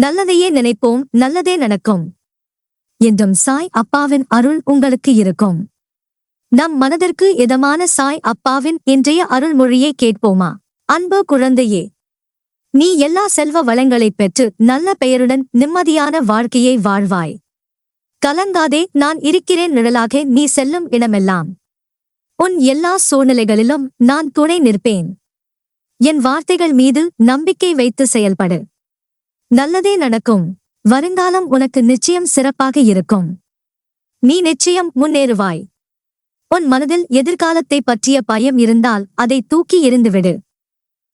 நல்லதையே நினைப்போம் நல்லதே நடக்கும். என்றும் சாய் அப்பாவின் அருள் உங்களுக்கு இருக்கும். நம் மனதிற்கு இதமான சாய் அப்பாவின் இன்றைய அருள்மொழியை கேட்போமா? அன்பு குழந்தையே நீ எல்லா செல்வ வளங்களைப் பெற்று நல்ல பெயருடன் நிம்மதியான வாழ்க்கையை வாழ்வாய். கலங்காதே நான் இருக்கிறேன் நிழலாக நீ செல்லும் இடமெல்லாம். உன் எல்லா சூழ்நிலைகளிலும் நான் துணை நிற்பேன். என் வார்த்தைகள் மீது நம்பிக்கை வைத்து செயல்படு. நல்லதே நடக்கும். வருங்காலம் உனக்கு நிச்சயம் சிறப்பாக இருக்கும். நீ நிச்சயம் முன்னேறுவாய். உன் மனதில் எதிர்காலத்தை பற்றிய பயம் இருந்தால் அதை தூக்கி எறிந்துவிடு.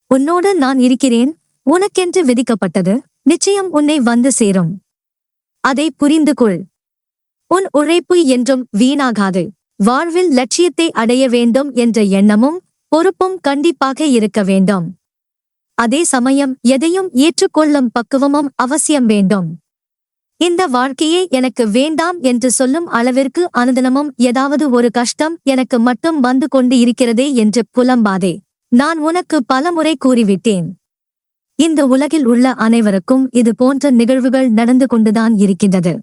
உன்னோடு நான் இருக்கிறேன். உனக்கென்று விதிக்கப்பட்டது. நிச்சயம் உன்னை வந்து சேரும். அதை புரிந்து கொள். உன் உழைப்பு என்றும் வீணாகாது. வாழ்வில் லட்சியத்தை அடைய வேண்டும் என்ற எண்ணமும் பொறுப்பும் கண்டிப்பாக இருக்க வேண்டும். அதே சமயம் எதையும் ஏற்றுக்கொள்ளும் பக்குவமும் அவசியம் வேண்டும். இந்த வாழ்க்கையே எனக்கு வேண்டாம் என்று சொல்லும் அளவிற்கு அனுதினமும் ஏதாவது ஒரு கஷ்டம் எனக்கு மட்டும் வந்து கொண்டு இருக்கிறதே என்று புலம்பாதே. நான் உனக்கு பலமுறை கூறிவிட்டேன். இந்த உலகில் உள்ள அனைவருக்கும் இது போன்ற நிகழ்வுகள் நடந்து கொண்டுதான் இருக்கின்றது.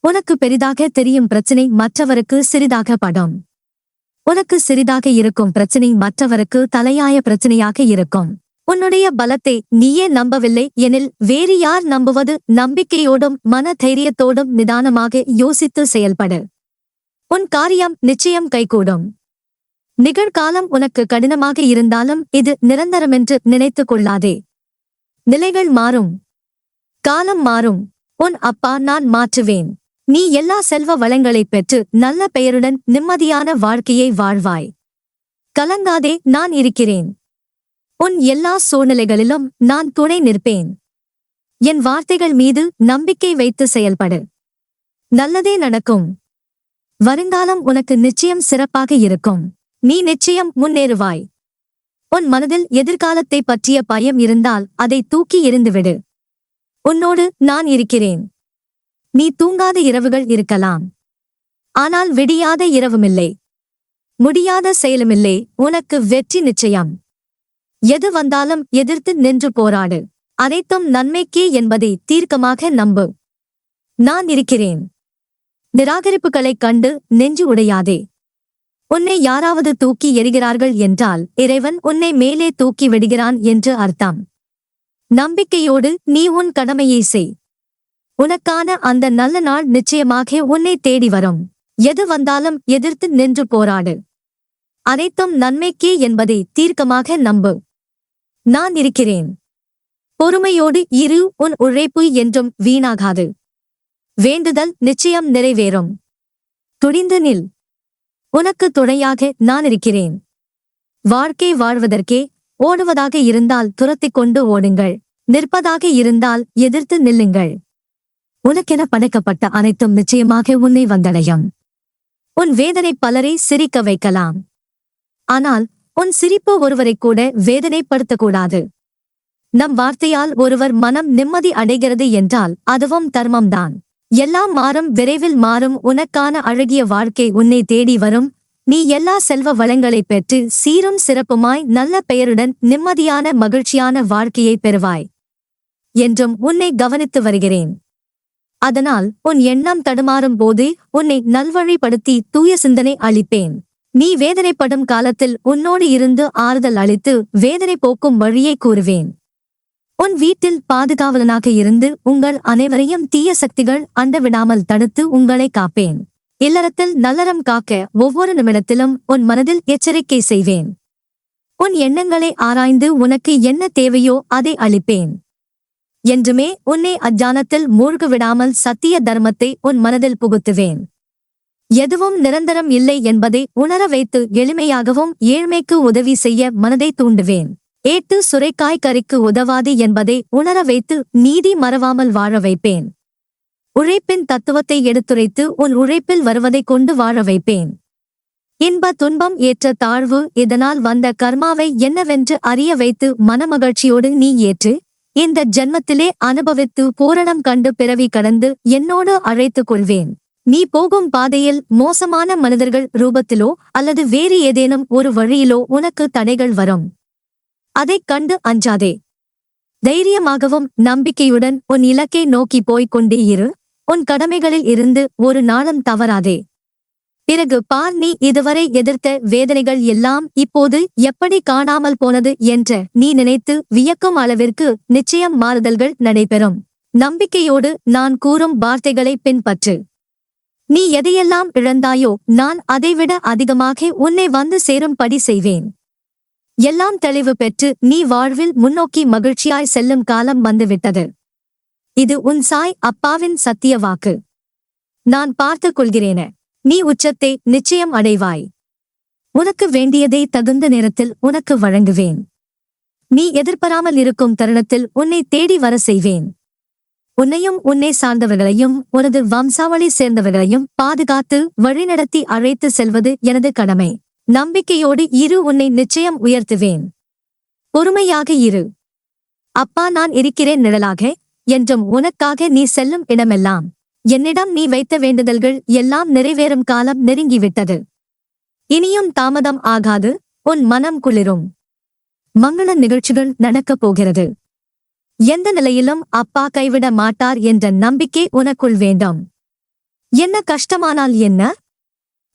உனக்கு பெரிதாக தெரியும் பிரச்சனை மற்றவருக்கு சிறிதாக படும். உனக்கு சிறிதாக இருக்கும் பிரச்சனை மற்றவருக்கு தலையாய பிரச்சனையாக இருக்கும். உன்னுடைய பலத்தை நீயே நம்பவில்லை எனில் வேறு யார் நம்புவது? நம்பிக்கையோடும் மன தைரியத்தோடும் நிதானமாக யோசித்து செயல்படு. உன் காரியம் நிச்சயம் கைகூடும். நிகழ்காலம் உனக்கு கடினமாக இருந்தாலும் இது நிரந்தரமென்று நினைத்துக் கொள்ளாதே. நிலைகள் மாறும். காலம் மாறும். உன் அப்பா நான் மாற்றுவேன். நீ எல்லா செல்வ வளங்களைப் பெற்று நல்ல பெயருடன் நிம்மதியான வாழ்க்கையை வாழ்வாய். கலங்காதே நான் இருக்கிறேன். உன் எல்லா சூழ்நிலைகளிலும் நான் துணை நிற்பேன். என் வார்த்தைகள் மீது நம்பிக்கை வைத்து செயல்படு. நல்லதே நடக்கும். வருங்காலம் உனக்கு நிச்சயம் சிறப்பாக இருக்கும். நீ நிச்சயம் முன்னேறுவாய். உன் மனதில் எதிர்காலத்தை பற்றிய பயம் இருந்தால் அதை தூக்கி எறிந்துவிடு. உன்னோடு நான் இருக்கிறேன். நீ தூங்காத இரவுகள் இருக்கலாம். ஆனால் விடியாத இரவுமில்லை. முடியாத செயலுமில்லை. உனக்கு வெற்றி நிச்சயம். எது வந்தாலும் எதிர்த்து நின்று போராடு. அனைத்தும் நன்மைக்கே என்பதை தீர்க்கமாக நம்பு. நான் இருக்கிறேன். நிராகரிப்புகளைக் கண்டு நெஞ்சு உடையாதே. உன்னை யாராவது தூக்கி எறிகிறார்கள் என்றால் இறைவன் உன்னை மேலே தூக்கி விடுகிறான் என்று அர்த்தம். நம்பிக்கையோடு நீ உன் கடமையை செய். உனக்கான அந்த நல்ல நாள் நிச்சயமாக உன்னை தேடி வரும். எது வந்தாலும் எதிர்த்து நின்று போராடு. அனைத்தும் நன்மைக்கே என்பதை தீர்க்கமாக நம்பு. நான் இருக்கிறேன். பொறுமையோடு இரு உன் உழைப்பு என்றும் வீணாகாது. வேண்டுதல் நிச்சயம் நிறைவேறும். துணிந்து நில். உனக்கு துணையாக நான் இருக்கிறேன். வாழ்க்கை வாழ்வதற்கே ஓடுவதாக இருந்தால் துரத்திக் கொண்டு ஓடுங்கள். நிற்பதாக இருந்தால் எதிர்த்து நில்லுங்கள். உனக்கென படைக்கப்பட்ட அனைத்தும் நிச்சயமாக உன்னை வந்தடையும். உன் வேதனை பலரை சிரிக்க வைக்கலாம். ஆனால் உன் சிரிப்பு ஒருவரைக் கூட வேதனைப்படுத்தக்கூடாது. நம் வார்த்தையால் ஒருவர் மனம் நிம்மதி அடைகிறது என்றால் அதுவும் தர்மம்தான். எல்லாம் மாறும் விரைவில் மாறும் உனக்கான அழகிய வாழ்க்கை உன்னை தேடி வரும். நீ எல்லா செல்வ வளங்களைப் பெற்று சீரும் சிறப்புமாய் நல்ல பெயருடன் நிம்மதியான மகிழ்ச்சியான வாழ்க்கையை பெறுவாய். என்றும் உன்னை கவனித்து வருகிறேன். அதனால் உன் எண்ணம் தடுமாறும் போது உன்னை நல்வழிப்படுத்தி தூய சிந்தனை அளிப்பேன். நீ வேதனைப்படும் காலத்தில் உன்னோடு இருந்து ஆறுதல் அளித்து வேதனை போக்கும் வழியை கூறுவேன். உன் வீட்டில் பாதுகாவலனாக இருந்து உங்கள் அனைவரையும் தீய சக்திகள் அண்டவிடாமல் தடுத்து உங்களை காப்பேன். இல்லறத்தில் நல்லறம் காக்க ஒவ்வொரு நிமிடத்திலும் உன் மனதில் எச்சரிக்கை செய்வேன். உன் எண்ணங்களை ஆராய்ந்து உனக்கு என்ன தேவையோ அதை அளிப்பேன். என்றுமே உன்னை அஜானத்தில் மூழ்க விடாமல் சத்திய தர்மத்தை உன் மனதில் புகுத்துவேன். எதுவும் நிரந்தரம் இல்லை என்பதை உணர வைத்து எளிமையாகவும் ஏழ்மைக்கு உதவி செய்ய மனதை தூண்டுவேன். ஏட்டு சுரைக்காய் கறிக்கு உதவாது என்பதை உணர வைத்து நீதி மறவாமல் வாழ வைப்பேன். உழைப்பின் தத்துவத்தை எடுத்துரைத்து உன் உழைப்பில் வருவதைக் கொண்டு வாழ வைப்பேன். இன்ப துன்பம் ஏற்ற தாழ்வு இதனால் வந்த கர்மாவை என்னவென்று அறிய வைத்து மனமகிழ்ச்சியோடு நீ ஏற்று இந்த ஜென்மத்திலே அனுபவித்து பூரணம் கண்டு பிறவி கடந்து என்னோடு அழைத்துக் கொள்வேன். நீ போகும் பாதையில் மோசமான மனிதர்கள் ரூபத்திலோ அல்லது வேறு ஏதேனும் ஒரு வழியிலோ உனக்கு தடைகள் வரும். அதைக் கண்டு அஞ்சாதே. தைரியமாகவும் நம்பிக்கையுடன் உன் இலக்கை நோக்கி போய்க் கொண்டே இரு. உன் கடமைகளில் இருந்து ஒரு நாளும் தவறாதே. பிறகு பார் நீ இதுவரை எதிர்த்த வேதனைகள் எல்லாம் இப்போது எப்படி காணாமல் போனது என்ற நீ நினைத்து வியக்கும் அளவிற்கு நிச்சயம் மாறுதல்கள் நடைபெறும். நம்பிக்கையோடு நான் கூறும் வார்த்தைகளை பின்பற்று. நீ எதையெல்லாம் இழந்தாயோ நான் அதைவிட அதிகமாக உன்னை வந்து சேரும்படி செய்வேன். எல்லாம் தெளிவு பெற்று நீ வாழ்வில் முன்னோக்கி மகிழ்ச்சியாய் செல்லும் காலம் வந்துவிட்டது. இது உன் சாய் அப்பாவின் சத்திய வாக்கு. நான் பார்த்துக் கொள்கிறேன நீ உச்சத்தை நிச்சயம் அடைவாய். உனக்கு வேண்டியதை தகுந்த நேரத்தில் உனக்கு வழங்குவேன். நீ எதிர்பாராமல் இருக்கும் தருணத்தில் உன்னை தேடி வர செய்வேன். உன்னையும் உன்னை சார்ந்தவர்களையும் உனது வம்சாவளி சேர்ந்தவர்களையும் பாதுகாத்து வழிநடத்தி அழைத்து செல்வது எனது கடமை. நம்பிக்கையோடு இரு உன்னை நிச்சயம் உயர்த்துவேன். பொறுமையாக இரு. அப்பா நான் இருக்கிறேன் நிழலாக என்றும் உனக்காக நீ செல்லும் இடமெல்லாம். என்னிடம் நீ வைத்த வேண்டுதல்கள் எல்லாம் நிறைவேறும் காலம் நெருங்கிவிட்டது. இனியும் தாமதம் ஆகாது உன் மனம் குளிரும். மங்கள நிகழ்ச்சிகள் நடக்கப் போகிறது. எந்த நிலையிலும் அப்பா கைவிட மாட்டார் என்ற நம்பிக்கை உனக்குள் வேண்டும். என்ன கஷ்டமானால் என்ன?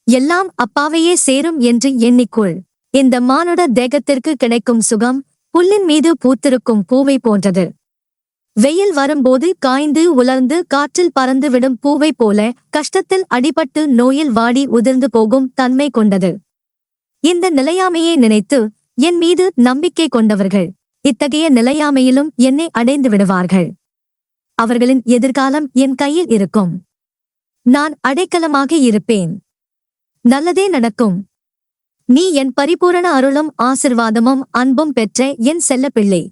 எல்லாம் அப்பாவையே சேரும் என்று எண்ணிக்கொள். இந்த மானுட தேகத்திற்கு கிடைக்கும் சுகம் புல்லின் மீது பூத்திருக்கும் பூவை போன்றது. வெயில் வரும்போது காய்ந்து உலர்ந்து காற்றில் பறந்துவிடும் பூவை போல கஷ்டத்தில் அடிபட்டு நோயில் வாடி உதிர்ந்து போகும் தன்மை கொண்டது. இந்த நிலையாமையை நினைத்து என் மீது நம்பிக்கை கொண்டவர்கள். இத்தகைய நிலையாமையிலும் என்னை அடைந்து விடுவார்கள். அவர்களின் எதிர்காலம் என் கையில் இருக்கும். நான் அடைக்கலமாக இருப்பேன். நல்லதே நடக்கும். நீ என் பரிபூரண அருளும் ஆசிர்வாதமும் அன்பும் பெற்ற என் செல்லப்பிள்ளை.